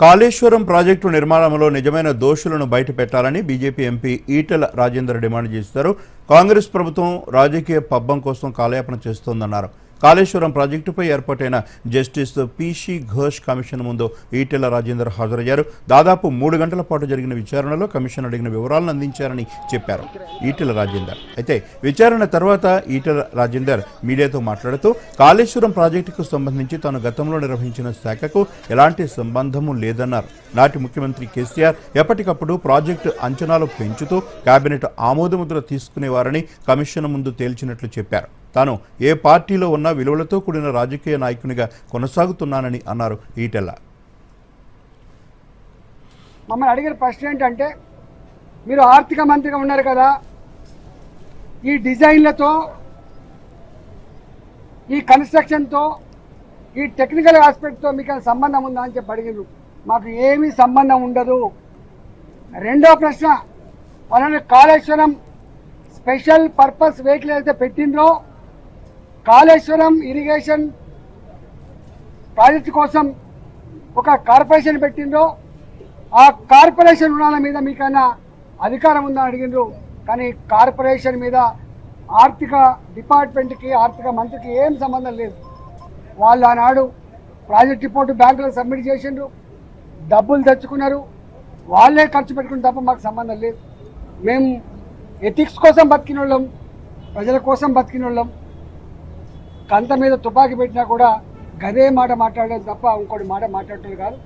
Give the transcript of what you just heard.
Kaleshwaram project నిర్మాణంలో నిజమైన దోషులను బయటపెట్టాలని BJP MP Etela Rajender demand చేశారు. కాంగ్రెస్ ప్రభుత్వం రాజకీయ పబ్బం కోసం కాలయాపన చేస్తోందన్నారు. కాళేశ్వరం ప్రాజెక్టుపై ఏర్పాటైన జస్టిస్ పీసీ ఘోష్ కమిషన్ ముందు ఈటెల రాజేందర్ హాజరయ్యారు. దాదాపు మూడు గంటల పాటు జరిగిన విచారణలో కమిషన్ అడిగిన వివరాలను అందించారని చెప్పారు ఈటెల రాజేందర్. అయితే విచారణ తర్వాత ఈటెల రాజేందర్ మీడియాతో మాట్లాడుతూ కాళేశ్వరం ప్రాజెక్టుకు సంబంధించి తాను గతంలో నిర్వహించిన శాఖకు ఎలాంటి సంబంధము లేదన్నారు. నాటి ముఖ్యమంత్రి కేసీఆర్ ఎప్పటికప్పుడు ప్రాజెక్టు అంచనాలు పెంచుతూ కేబినెట్ ఆమోదముద్ర తీసుకునేవారని కమిషన్ ముందు తేల్చినట్లు చెప్పారు. తాను ఏ పార్టీలో ఉన్న విలువలతో కూడిన రాజకీయ నాయకునిగా కొనసాగుతున్నానని అన్నారు ఈటెల్ల మమ్మల్ని అడిగిన ప్రశ్న ఏంటంటే మీరు ఆర్థిక మంత్రిగా ఉన్నారు కదా ఈ డిజైన్లతో ఈ కన్స్ట్రక్షన్తో ఈ టెక్నికల్ ఆస్పెక్ట్తో మీకు సంబంధం ఉందా అని చెప్పి అడిగారు మాకు ఏమీ సంబంధం ఉండదు. రెండో ప్రశ్న పలానా కాళేశ్వరం స్పెషల్ పర్పస్ వెహికల్ అయితే పెట్టిండ్రో కాళేశ్వరం ఇరిగేషన్ ప్రాజెక్ట్ కోసం ఒక కార్పొరేషన్ పెట్టిండ్రో. ఆ కార్పొరేషన్ రుణాల మీద మీకైనా అధికారం ఉందని అడిగిండ్రు. కానీ కార్పొరేషన్ మీద ఆర్థిక డిపార్ట్మెంట్కి ఆర్థిక మంత్రికి ఏం సంబంధం లేదు. వాళ్ళు ఆనాడు ప్రాజెక్ట్ రిపోర్టు బ్యాంకులకు సబ్మిట్ చేసిండ్రు. డబ్బులు తెచ్చుకున్నారు. వాళ్ళే ఖర్చు పెట్టుకుని తప్ప మాకు సంబంధం లేదు. మేము ఎథిక్స్ కోసం బతికినోళ్ళం. ప్రజల కోసం బతికినోళ్ళం. కంత మీద తుపాకీ పెట్టినా కూడా గదే మాట మాట్లాడలేదు తప్ప ఇంకోటి మాట మాట్లాడటం కాదు.